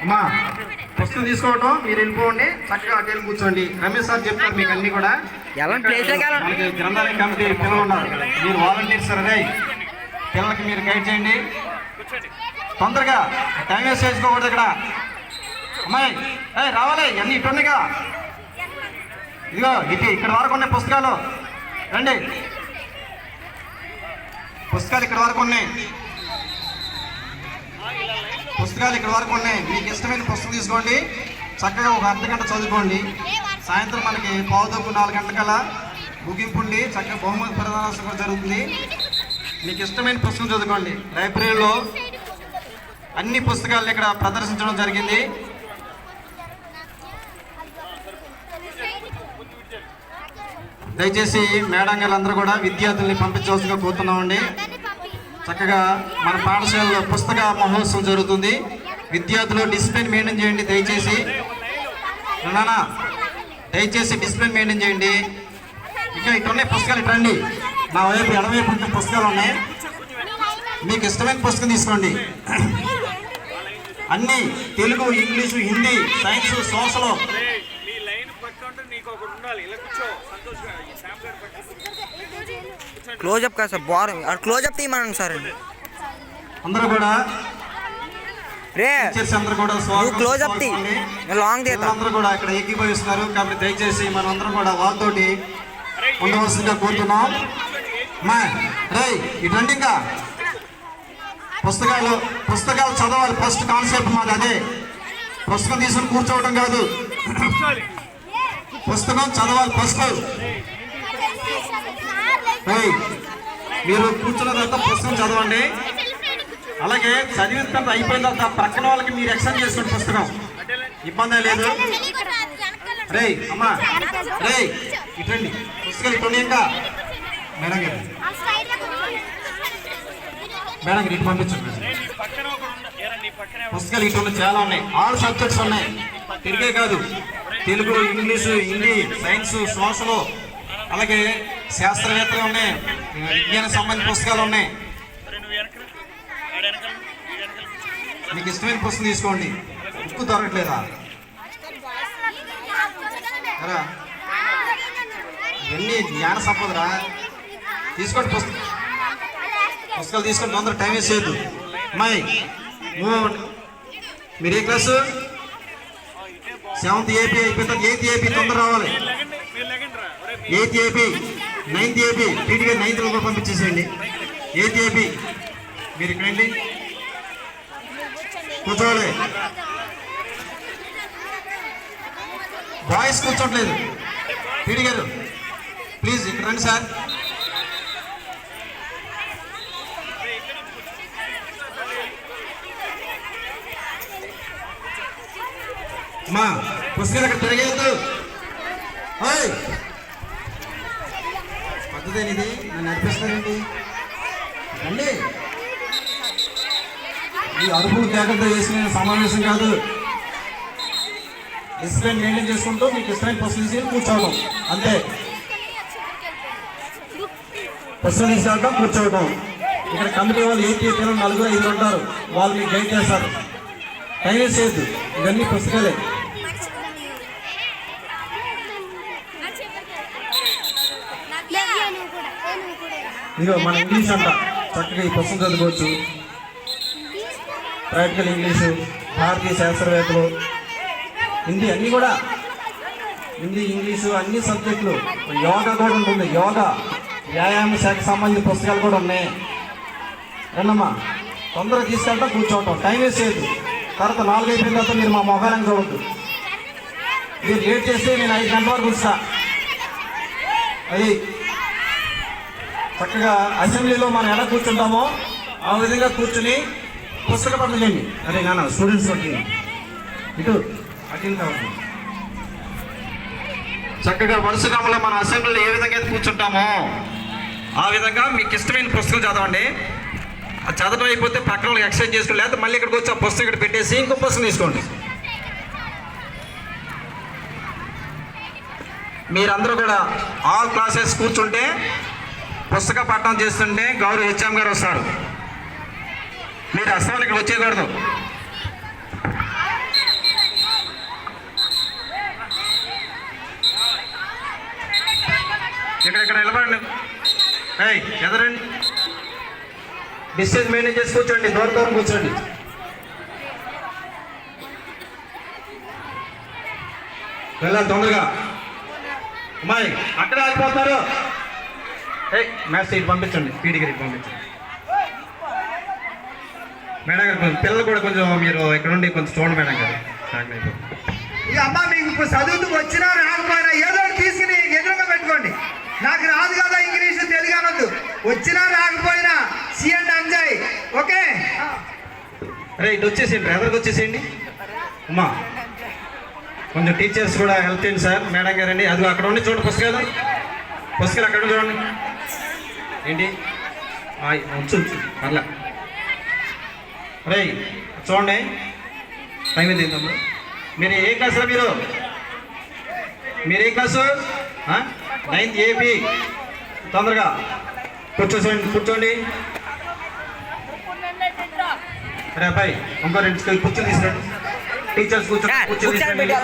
అమ్మా పుస్తకం తీసుకోవటం మీరు వెళ్ళిపోండి. చక్కగా అటు కూర్చోండి. రమేష్ సార్ చెప్తారు మీకు అన్ని కూడా. మనకి గ్రంథాలయ కమిటీ పిల్లలు ఉన్నారు. మీరు వాలంటీర్స్ సార్ అదే. పిల్లలకి మీరు గైడ్ చేయండి. తొందరగా టైం వేస్ట్ చేసుకోకూడదు ఇక్కడ. అమ్మాయి ఏ రావాలి. అన్ని ఇటు ఉన్నాయి కదా ఇదిగో ఇటు ఇక్కడ వరకు ఉన్నాయి పుస్తకాలు. రండి. పుస్తకాలు ఇక్కడ వరకు ఉన్నాయి. పుస్తకాలు ఇక్కడ వరకు ఉన్నాయి. మీకు ఇష్టమైన పుస్తకం తీసుకోండి. చక్కగా ఒక అర్ధ గంట చదువుకోండి. సాయంత్రం మనకి పావుదొక్కు నాలుగు గంటలకల్లా ముగింపు ఉండి చక్కగా బహుమతి ప్రదానం కూడా జరుగుతుంది. మీకు ఇష్టమైన పుస్తకం చదువుకోండి. లైబ్రరీలో అన్ని పుస్తకాలను ఇక్కడ ప్రదర్శించడం జరిగింది. దయచేసి మేడం గారు అందరూ కూడా విద్యార్థుల్ని పంపించవలసిగా కోరుతున్నామండి. చక్కగా మన పాఠశాలలో పుస్తక మహోత్సవం జరుగుతుంది. విద్యార్థులు డిసిప్లిన్ మెయింటైన్ చేయండి దయచేసి. నాన్న దయచేసి డిసిప్లిన్ మెయింటైన్ చేయండి. ఇంకా ఇటు ఉన్నాయి పుస్తకాలు ఇటు నా వైపు ఎడవైపు ఉన్న పుస్తకాలు ఉన్నాయి. మీకు ఇష్టమైన పుస్తకం తీసుకోండి. అన్ని Telugu English Hindi science social. Closeup కాదు సార్ బార్ అక్కడ క్లోజప్ తీయమనండి సార్. అందరూ కూడా రే అందరూ కూడా నువ్వు స్వాగతం క్లోజ్ అప్ తీ. నేను లాంగ్ తీతా అందరూ కూడా ఇక్కడ ఏకీభవిస్తున్నారు. కాబట్టి దయచేసి మనం అందరం కూడా వాళ్ళతోటి ఉండవలసిందిగా కోరుతున్నాం. మా రై ఇటువంటి ఇంకా. పుస్తకాలు పుస్తకాలు చదవాలి. ఫస్ట్ కాన్సెప్ట్ మాది అదే. పుస్తకం తీసుకుని కూర్చోవడం కాదు. పుస్తకం చదవాలి ఫస్ట్. మీరు కూర్చున్న తర్వాత పుస్తకం చదవండి. అలాగే చదివిన తర్వాత అయిపోయిన తర్వాత ప్రక్కన వాళ్ళకి మీరు ఎక్స్టెండ్ చేసుకోండి పుస్తకం. ఇబ్బంది లేదు. రేయ్ అమ్మా. రేయ్ ఇటండి. పుస్తకాలు ఇటువంటి ఇంకా. మేడం గారు. మేడం గారు ఇటు పంపించండి పుస్తకాలు ఇటువంటి చాలా ఉన్నాయి. ఆల్ సబ్జెక్ట్స్ ఉన్నాయి. తిరిగే కాదు. Telugu English Hindi science social అలాగే శాస్త్రవేత్తలు ఉన్నాయి. విజ్ఞాన సంబంధించిన పుస్తకాలు ఉన్నాయి. మీకు ఇష్టమైన పుస్తకం తీసుకోండి. ఉక్కు దొరకట్లేదా? ఇవన్నీ జ్ఞాన సంపదరా? తీసుకోండి పుస్తకం. పుస్తకాలు తీసుకొని తొందర టైం వేసేయద్దు మై అమ్మాయి మీరు ఏ క్లాసు? సెవెంత్ ఏపీ అయిపోయిన ఎయిత్ ఏపీ తొందర రావాలి. ఎయిత్ ఏపీ నైన్త్ ఏపీ టీటీగా నైన్త్ కూడా పంపించేసేయండి. ఎయిత్ ఏపీ మీరు ఇక్కడండి. కూర్చోవాలి. బాయ్స్ కూర్చోట్లేదు. పీడి గారు ప్లీజ్ ఇక్కడ రండి సార్. మా పుస్తకాలు అక్కడ తిరగేద్దు పద్ధతి ఇది నన్ను నడిపిస్తారండి రండి ఈ అరుపులు కేకలతో చేసిన సమావేశం కాదు. డిసిప్లిన్ మెయింటైన్ చేసుకుంటూ మీకు ఇష్టమైన పుస్తకం కూర్చోవడం అంతే. ప్రశ్న తీసుకోవడం కూర్చోవడం ఇక్కడ కమిటీ వాళ్ళు ఏం పిల్లలు నలుగురు ఐదు ఉంటారు వాళ్ళు మీకు గైడ్ చేస్తారు. టైం చేయొద్దు. ఇవన్నీ పుస్తకాలే. ఇదిగో మన ఇంగ్లీష్ అంట చక్కగా ఈ పుస్తకం చదువుకోవచ్చు. ప్రాక్టికల్ ఇంగ్లీషు భారతీయ శాస్త్రవేత్తలు హిందీ అన్నీ కూడా. హిందీ ఇంగ్లీషు అన్ని సబ్జెక్టులు. యోగా కూడా ఉంటుంది. యోగా వ్యాయామ శాఖకు సంబంధించిన పుస్తకాలు కూడా ఉన్నాయి. రెండమ్మా తొందరగా తీసుకెళ్తా కూర్చోవటం. టైం వేస్ట్ చేయొద్దు. తర్వాత నాలుగు అయిపోయిన తర్వాత మీరు మా మొహాలను చూడద్దు. మీరు లేట్ చేస్తే నేను ఐదు గంటల వరకు వస్తా అది చక్కగా అసెంబ్లీలో మనం ఎలా కూర్చుంటామో ఆ విధంగా కూర్చుని పుస్తక పట్టలేండి అరే నాన్న స్టూడెంట్స్ ఒకటి ఇటు అటు కావాలి చక్కగా వరుస క్రమంలో మన అసెంబ్లీలో ఏ విధంగా అయితే కూర్చుంటామో ఆ విధంగా మీకు ఇష్టమైన పుస్తకం చదవండి. అది చదవడం అయిపోతే పక్కన వాళ్ళకి ఎక్స్చేంజ్ చేసుకోండి. లేకపోతే మళ్ళీ ఇక్కడికి వచ్చి ఆ పుస్తకం ఇక్కడ పెట్టేసి ఇంకో పుస్తకం తీసుకోండి. మీరందరూ కూడా ఆల్ క్లాసెస్ కూర్చుంటే పుస్తక పఠనం చేస్తుంటే గౌరవ హెచ్ఎం గారు వస్తారు. మీరు అస్సలు ఇక్కడ వచ్చేయకూడదు. ఇక్కడ ఇక్కడ నిలబడండి. ఏయ్ ఎదరండి. డిస్టెన్స్ మెయింటైన్ చేసి కూర్చోండి దూరం దూరం కూర్చోండి. వెళ్ళాలి తొందరగా. అమ్మాయి అక్కడ ఆగిపోతారు. మ్యాథ్స్ పంపించండి. పీడి గారికి పంపించండి. మేడం గారు కొంచెం పిల్లలు కూడా కొంచెం మీరు ఇక్కడ నుండి కొంచెం చూడండి మేడం గారు. ఇక అమ్మ మీకు ఇప్పుడు చదువుతూ వచ్చినా రాకపోయినా ఏదో తీసుకుని ఎదురుగా పెట్టుకోండి. నాకు రాదు కదా ఇంగ్లీషు తెలుగు అనొద్దు. వచ్చినా రాకపోయినా సి అండ్ ఎంజాయ్ ఓకే? అరే ఇటు వచ్చేసేయండి ఎదరికి వచ్చేసేయండి. అమ్మా కొంచెం టీచర్స్ కూడా హెల్ప్ చేయండి సార్ మేడం గారండి. అది అక్కడ ఉండి చూడండి పుస్తకాలు. పుస్తకాలు అక్కడ చూడండి. ఏంటి? ఉంచు ఉంచు పర్లే. రే చూడండి. టైం ఎంత అయిందమ్మా? మీరు ఏ క్లాసులో మీరు? మీరు ఏ క్లాసు? Ninth AP. తొందరగా. కూర్చోండి కూర్చోండి. రే అబ్బాయి ఇంకో రెండు కూర్చొని తీసుకురండి టీచర్స్ కూర్చో కూర్చొని కూర్చొని తీసుకురండి